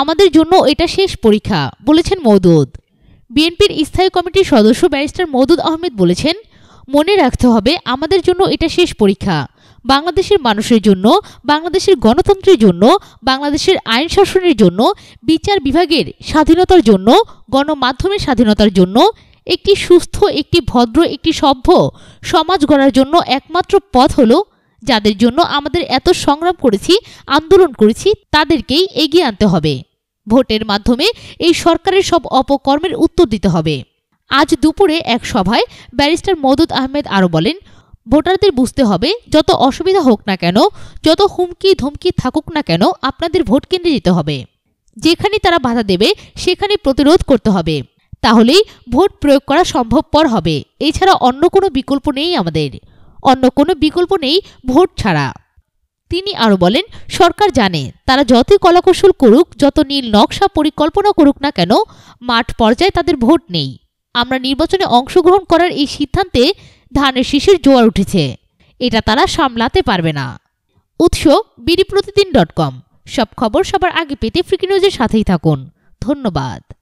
আমাদের জন্য এটা শেষ পরীক্ষা, বলেছেন মওদুদ। বিএনপির স্থায়ী কমিটির সদস্য ব্যারিস্টার মওদুদ আহমেদ বলেছেন, মনে রাখতে হবে আমাদের জন্য এটা শেষ পরীক্ষা, বাংলাদেশের মানুষের জন্য, বাংলাদেশের গণতন্ত্রের জন্য, বাংলাদেশের আইন শাসনের জন্য, বিচার বিভাগের স্বাধীনতার জন্য, গণমাধ্যমের স্বাধীনতার জন্য, একটি সুস্থ, একটি ভদ্র, একটি সভ্য সমাজ গড়ার জন্য একমাত্র পথ হলো যাদের জন্য আমাদের এত সংগ্রাম করেছি, আন্দোলন করেছি, তাদেরকেই এগিয়ে আনতে হবে। ভোটের মাধ্যমে এই সরকারের সব অপকর্মের উত্তর দিতে হবে। আজ দুপুরে এক সভায় ব্যারিস্টার মদুদ আহমেদ আরও বলেন, ভোটারদের বুঝতে হবে, যত অসুবিধা হোক না কেন, যত হুমকি ধমকি থাকুক না কেন, আপনাদের ভোট কেন্দ্রে যেতে হবে। যেখানে তারা বাধা দেবে, সেখানে প্রতিরোধ করতে হবে। তাহলেই ভোট প্রয়োগ করা সম্ভবপর হবে। এছাড়া অন্য কোনো বিকল্প নেই আমাদের। অন্য কোনো বিকল্প নেই ভোট ছাড়া। তিনি আরও বলেন, সরকার জানে, তারা যতই কলাকৌশল করুক, যত নীল নকশা পরিকল্পনা করুক না কেন, মাঠ পর্যায়ে তাদের ভোট নেই। আমরা নির্বাচনে অংশগ্রহণ করার এই সিদ্ধান্তে ধানের শীষের জোয়ার উঠেছে। এটা তারা সামলাতে পারবে না। উৎস, বিডি প্রতিদিন ডট কম। সব খবর সবার আগে পেতে ফ্রিকি নিউজের সাথেই থাকুন। ধন্যবাদ।